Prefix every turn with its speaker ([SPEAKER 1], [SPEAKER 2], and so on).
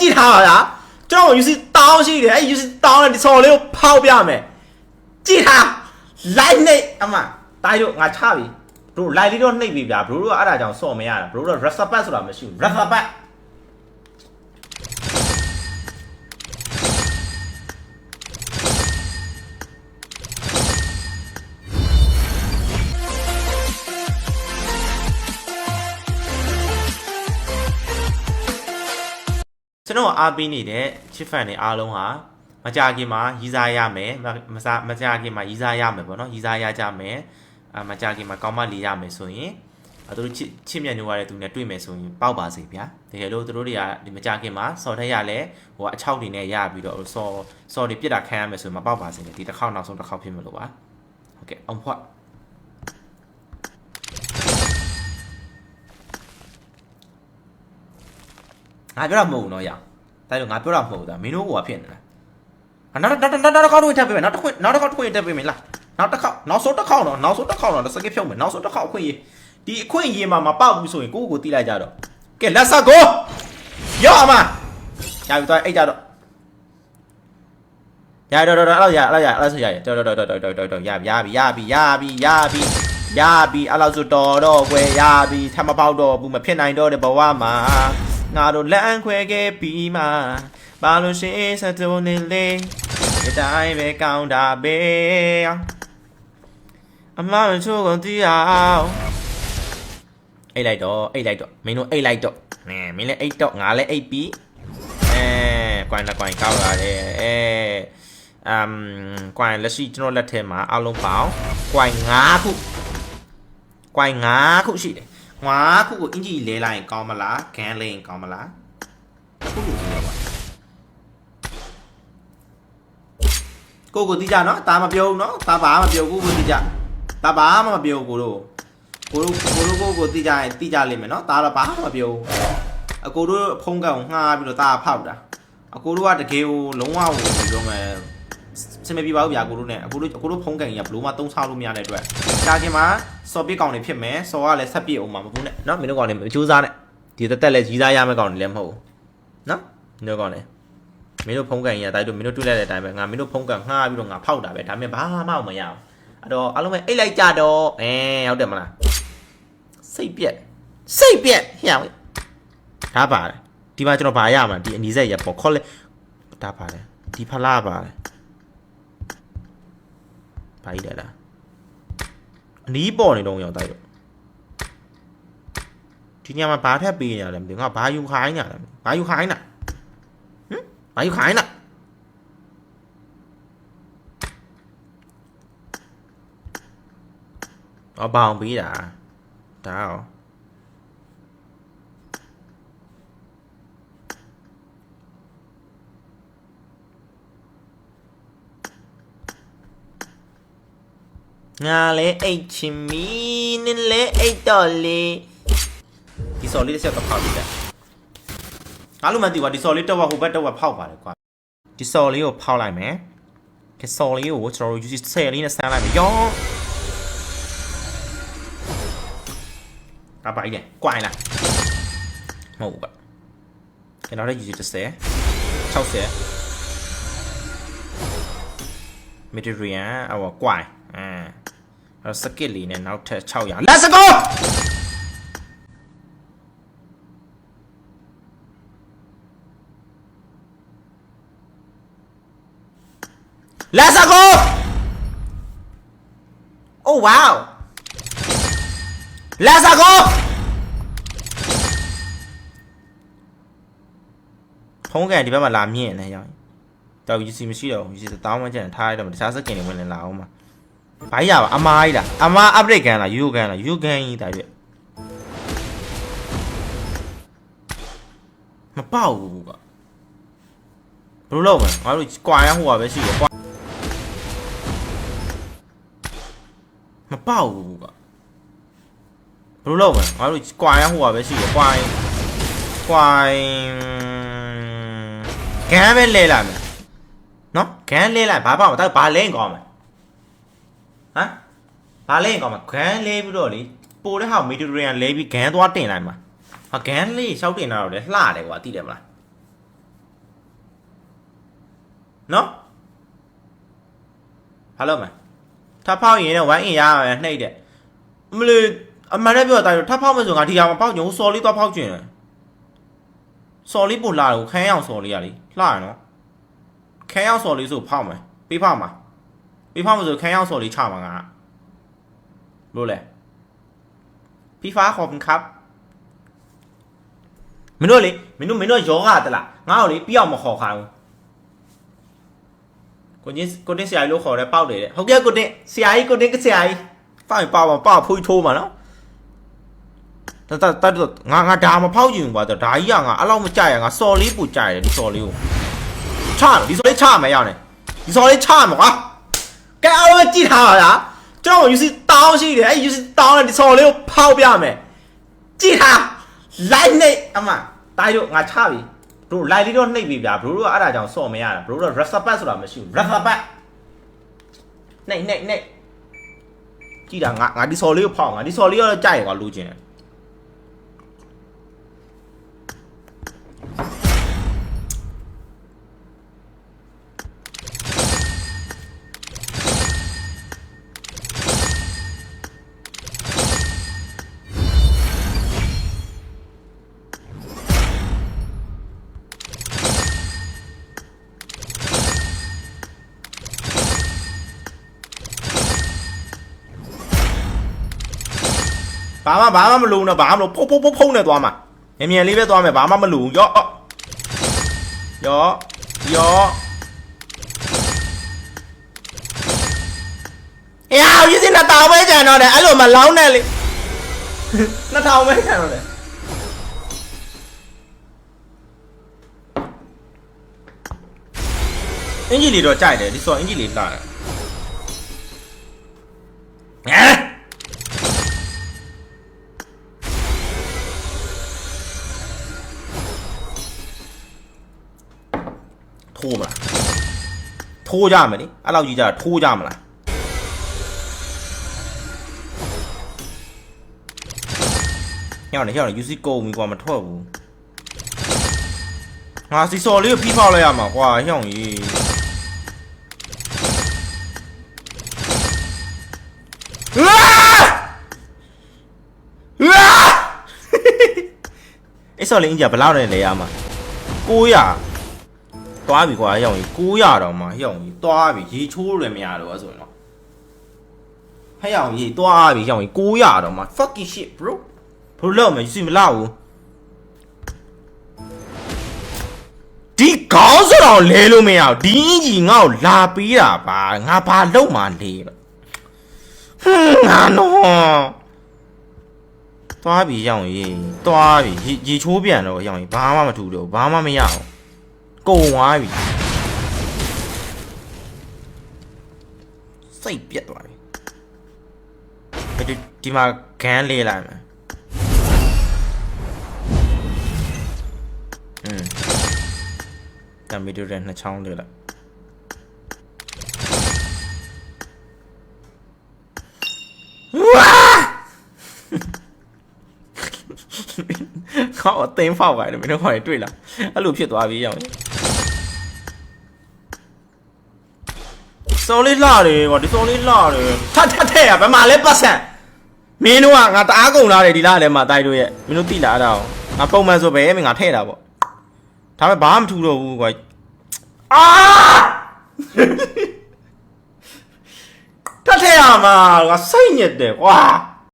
[SPEAKER 1] ကြည့်ထားပါလားကျွန်တော် UC တောင်းရှိတယ်အဲ့ UC တောင်းတဲ့ဒီဆော်လေးကိုဖောက်ပြမယ်ကြည့်ထား live နဲ့အမတားတို့ငါချပြီဘရို live လေးတော့နှိပ်ပြီဗျာဘရိုတို့ကအဲ့ဒါကြောင့်ဆော့မရတာဘရိုတို့ respect ဆိုတာမရှိဘူး respect တော်အားပေးနေတဲ့ချစ်ဖန်တွေအားလုံးဟာမကြခင်မှာရီးစားရမယ်မမစားမကြခင်မှာရီးစားရမယ်ပေါ့နော်ရီးစားရကြမယ်အမကြခင်မှာကောင်းမလီရမယ်ဆိုရင်အဲသူတို့ချစ်ချစ်မြတ်နေရတဲ့သူနဲ့တွေ့မယ်ဆိုရင်ပေါက်ပါစေဗျာတကယ်လို့သူတို့တွေကဒီမကြခင်မှာစော်ထက်ရလဲဟိုအချောက်တွေနဲ့ရပြီးတော့စော်စော်တွေပြစ်တာခံရမယ်ဆိုရင်မပေါက်ပါစေနဲ့ဒီတစ်ခေါက်နောက်ဆုံးတစ်ခေါက်ဖြစ်မလို့ပါဟုတ်ကဲ့အောင်ဖွက်ငါပြောတာမဟုတ်ဘူးနော်ရတို က်လို့ငါပြောတာမဟုတ်ဘူးဒါမင်းတို့ကဖြစ်နေတာအနောက်နောက်နောက်နောက်တစ်ခေါက်တွေ့ထပ်ပေးမယ်နောက်တစ်ခွင့်နောက်တစ်ခေါက်ထွင့်တက်ပေးမယ်လားနောက်တစ်ခေါက်နောက်ဆုံးတစ်ခေါက်တော့နောက်ဆုံးတစ်ခေါက်တော့စကစ်ဖြုတ်မယ်နောက်ဆုံးတစ်ခေါက်အခွင့်ရေးဒီအခွင့်ရေးမှာမပေါက်ဘူးဆိုရင်ကိုယ့်ကိုယ်ကိုတိလိုက်ကြတော့ကဲလက်ဆက်ကိုရောအမရပြီတော့အိတ်ကြတော့ရတော့တော့အဲ့လိုရအဲ့လိုရအဲ့လိုဆိုရတော်တော်တော်တော်တော်တော်တော်ရပြီရပြီရပြီရပြီရပြီရပြီအဲ့လိုဆိုတော်တော့ကွယ်ရပြီထမပေါက်တော့ဘူးမဖြစ်နိုင်တော့တဲ့ဘဝမှာ ငါတို့လမ်းခွဲခဲ့ပြီးမှဘာလို့ရှိစတုံးနေလေဒီတိုင်းပဲကောင်းတာပဲအမမချိုးကုန်တီးအောင်အိတ်လိုက်တော့အိတ်လိုက်တော့မင်းတို့အိတ်လိုက်တော့နဲမင်းလည်းအိတ်တော့ငါလည်းအိတ်ပြီးအဲကွိုင်းละကွိုင်းကောက်ရတယ်အဲအမ်ကွိုင်းလက်ရှိကျွန်တော်လက်ထဲမှာအလုံးပေါင်းကွိုင်း5ခုကွိုင်း5ခုရှိတယ် 5ခုကိုအင်ဂျီလဲလိုက်ရင်ကောင်းမလားဂန်လဲရင်ကောင်းမလားအခုလိုပြောပါကိုကိုတိကြနော်ဒါမပြောဘူးနော်ဒါဘာမှမပြောဘူးကိုကိုတိကြဒါဘာမှမပြောဘူးကိုတို့ကိုတို့ကိုတို့ကိုကိုတိကြရင်တိကြလိမ့်မယ်နော်ဒါတော့ဘာမှမပြောဘူးအကိုတို့ဖုံးကောင်ငှားပြီးတော့ဒါဖောက်တာအကိုတို့ကတကယ်ကိုလုံးဝကိုပြောမယ်စ င်မပြပါဘူးဗျာကိုတို့နဲ့အကိုတို့အကိုတို့ဖုံးကန်ကြီးကဘလို့မှသုံးစားလို့မရတဲ့အတွက်ကြာခင်မှာစော်ပစ်ကောင်တွေဖြစ်မယ်စော်ကလည်းဆက်ပစ်အောင်မှာမဟုတ်နဲ့နော်မင်းတို့ကောင်တွေမကြိုးစားနဲ့ဒီတက်တက်လည်းကြီးစားရမယ့်ကောင်တွေလည်းမဟုတ်ဘူးနော်မင်းတို့ကောင်တွေမင်းတို့ဖုံးကန်ကြီးကတိုက်တို့မင်းတို့တွေ့လိုက်တဲ့အတိုင်းပဲငါမင်းတို့ဖုံးကန်ငှားပြီးတော့ငါဖောက်တာပဲဒါပေမဲ့ဘာမှမရအောင်အဲ့တော့အားလုံးပဲအိတ်လိုက်ကြတော့အဲဟုတ်တယ်မလားစိတ်ပြက်စိတ်ပြက်ဟျောင်းဒါပါတယ်ဒီမှာကျွန်တော်ဘာရမှာဒီအနီးဆက်ရပေါ့ခေါ်လေဒါပါတယ်ဒီဖလားပါတယ် ဘာကြီးလဲလားအနီးပေါ်နေတော့ရောက်တိုက်တော့ဒီညမှာဘာထက်ပေးနေရလဲမသိဘူးငါဘာယူခိုင်းနေရလဲဘာယူခို င်းနေဘာယူခိုင်းလားအဘောင်ပေးတာဒါရောငါလဲအိတ်ချင်မီနင်းလဲအိတ်တော့လေဒီစော်လေးတစ်ချက်တော့ဖောက်ပြီးတယ်အားလုံးမသိပါဒီစော်လေးတော့ဟိုဘက်တော့ဖောက်ပါတယ်ကွာဒီစော်လေးကိုဖောက်လိုက်မယ်ဒီစော်လေးကိုကျွန်တော်တို့ use ဆယ်လေးနဲ့ဆန်းလိုက်မယ်ယောကပါရင်ကွိုင်းလားမဟုတ်ဘူးကကျွန်တော်လည်း use 30 60 Mediterranean အော်ကွိုင်းအဲအဲ့ စကစ်လေးနဲ့နောက်ထပ်600 Let's go Let's go! Oh wow! Let's go! ဖုံးကန်ဒီဘက်မှာလာမြင့်နေရောင်းတော် UC မရှိတော့ဘူး UC တောင်းမှကျန်ထားရတော့တခြားစကင်တွေဝင်နေလာအောင်မှာ ဘာကြီးရပါအမားကြီးလားအမား upgrade ကန်လားယူကန်လားယူကန်ကြီးတာပြမပေါက်ဘူးကဘယ်လိုလုပ်မလဲငါတို့ကွာရဟိုပါပဲရှိတယ်ကွာမပေါက်ဘူးကဘယ်လိုလုပ်မလဲငါတို့ကွာရဟိုပါပဲရှိတယ်ကွာရင်ကွာရင်ဂန်ပဲလဲလာမယ်နော်ဂန်လဲလာဘာပါမတော့ဘာလဲရင်ကောင်းမယ် ဟမ်ဘာလဲရင်ကောင်းမယ်ဂန်လဲပြီးတော့လေပိုတဲ့ဟာမီတရီယန်လဲပြီးဂန်သွားတင်လိုက်မှာဟာဂန်လေးရှောက်တင်တာတော့လေလှတယ်ကွာသိတယ်မလားနော်ဟာလို့မယ်ထပ်ဖောက်ရင်လည်းဝိုင်းအင်ရရမယ်နှိပ်တယ်မလို့အမှန်တည်းပြောတာထပ်ဖောက်မယ်ဆိုငါဒီဟာမဖောက်ကြဘူးစော်လေးတော့ဖောက်ကျင်တယ်စော်လေးပို့လာတယ်ခန်းအောင်စော်လေးရလေလှရနော်ခန်းအောင်စော်လေးဆိုဖောက်မယ်ပေးဖောက်မှာ FIFA မဆိုခံရောက်စော်လေးချမှာကလို့လေ FIFA ဟော်ကပ်မင်းတို့လေမင်းတို့မင်းတို့ယောဂတလားငါ့ကိုလေပြအောင်မခေါ်ခိုင်းဘူးကိုကြီးကိုတင်ဆရာကြီးလို့ခေါ်တယ်ပေါက်တယ်တဲ့ဟုတ်ကဲ့ကိုတင်ဆရာကြီးကိုတင်ကဆရာကြီးပေါက်ပေါက်ပေါက်ဖူးထိုးမှာနော်တတတတငါငါဒါမဖောက်ကြည့်ဘူးကွာဒါကြီးကငါအဲ့လောက်မကြရငါစော်လေးပူကြရတယ်ဒီစော်လေးကိုချတယ်ဒီစော်လေးချမယ်ရအောင်လေဒီစော်လေးချမှာကွာ ကဲအားလုံးကြည့်ထားပါလားကျွန်တော် UC တောင်းရှိတယ်အဲ့ UC တောင်းတဲ့ဒီစော်လေးကိုဖောက်ပြမယ်ကြည့်ထား live နဲ့အမတိုင်းတို့ငါချပြီဘရို live လေးတော့နှိပ်ပြီဗျာဘရိုတို့ကအဲ့ဒါကြောင့်စော်မရတာဘရိုတို့ respect ဆိုတာမရှိဘူး respect နှိပ်နှိပ်နှိပ်ကြည့်တာငါငါဒီစော်လေးကိုဖောက်ငါဒီစော်လေးကတော့ကြိုက်ရကွာလူချင်း ဘာမှဘာမှမလုံတော့ဘာမှမလုံဖုတ်ဖုတ်ဖုတ်ဖုတ်နဲ့သွားမှာမြန်မြန်လေးပဲသွားမယ်ဘာမှမလုံရော့ရော့ရော့အေးအောင်ရင်းစင်နှစ်တောင်ပဲကျန်တော့တယ်အဲ့လိုမလောင်းနဲ့လေနှစ်ထောင်ပဲကျန်တော့တယ်အင်ဂျီလီတော့ကြိုက်တယ်ဒီဆိုအင်ဂျီလီလာတယ်ဟမ် ထိုးမလားထိုးကြမယ်လေအဲ့လောက်ကြီးကြထိုးကြမလားညောင်းနေညောင်းနေ UC ကုန်ပြီကွာမထွက်ဘူးငါစီစော်လေးကိုဖိဖောက်လိုက်ရမှာကွာညောင်းကြီးအာအာအဲ့စော်လေးအင်ကြီးကဘယ်လောက်နဲ့လဲရမှာ900 သွားပြီကွာရောက်ရင်900တောင်မှရောက်ရင်သွားပြီရေချိုးလည်းမရတော့ဆိုရင်တော့ဟဲ့ရောက်ရင်သွားပြီရောက်ရင်900တောင်မှ fucking shit bro ဘလို့လောက်မယ်ယူစီမလောက်ဘူးဒီခေါင်းစတော့လဲလို့မရဘူးဒီအင်ကြီးငါ့ကိုလာပေးတာပါငါဘာလုပ်မှလဲလို့ဟွန်းငါနော်သွားပြီရောက်ရင်သွားပြီရေရေချိုးပြန်တော့ရောက်ရင်ဘာမှမထူတော့ဘာမှမရအောင် ကုန်သွားပြီစိတ်ပြက်သွားပြီဒီဒီမှာဂန်းလေးလိုက်မယ်อืมတမ်မီတူတဲ့နှစ်ချောင်းလေးလိုက်ဝါခေါအသိမ်းဖောက်ပါလေမင်းတို့ခေါ်ရတွေ့လားအဲ့လိုဖြ စ်သွားပြီရောင်စော်လေးလှတယ်ကွာဒီစော်လေးလှတယ်ထထထရဘယ်မှာလဲပတ်စံမင်းတို့ကငါတအားကုန်လာတယ်ဒီလားထဲမှာတိုက်တို့ရဲ့မင်းတို့တိလာတာငါပုံမှန်ဆိုပဲမင်းငါထဲ့တာပေါ့ဒါပေမဲ့ဘာမှမထူတော့ဘူးကွာအာထထရမှာငါစိတ်ညစ်တယ်ကွာ